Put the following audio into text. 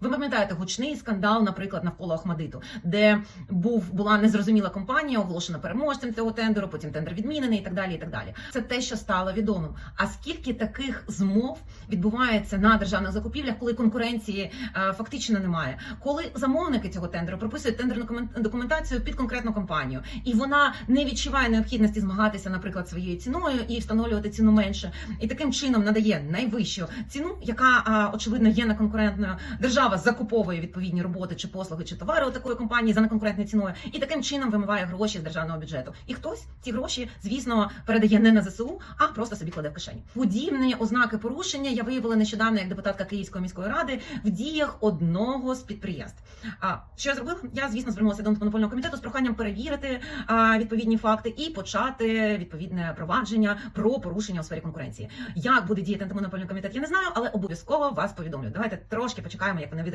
Ви пам'ятаєте гучний скандал, наприклад, навколо Ахмадиту, де був була незрозуміла компанія, оголошена переможцем цього тендеру, потім тендер відмінений і так далі. І так далі. Це те, що стало відомим. А скільки таких змов відбувається на державних закупівлях, коли конкуренції е, фактично немає, коли замовники цього тендеру прописують тендерну документацію під конкретну компанію, і вона не відчуває необхідності змагатися, наприклад, своєю ціною і встановлювати ціну менше, і таким чином надає найвищу ціну, яка очевидно є неконкурентною. Держава закуповує відповідні роботи чи послуги чи товари у такої компанії за неконкурентною ціною, і таким чином вимиває гроші з державного бюджету. І хтось ці гроші, звісно, передає не на ЗСУ, а просто собі кладе в кишені. Подібні ознаки порушення я виявила нещодавно як депутатка Київської міської ради в діях одного з підприємств. А що я зробила? Я звісно звернулася до антимонопольного комітету з проханням перевірити а, відповідні факти і почати відповідне провадження про порушення у сфері конкуренції. Як буде діяти антимонопольний комітет, я не знаю, але обов'язково вас повідомлю. Давайте трошки почекаємо, як вони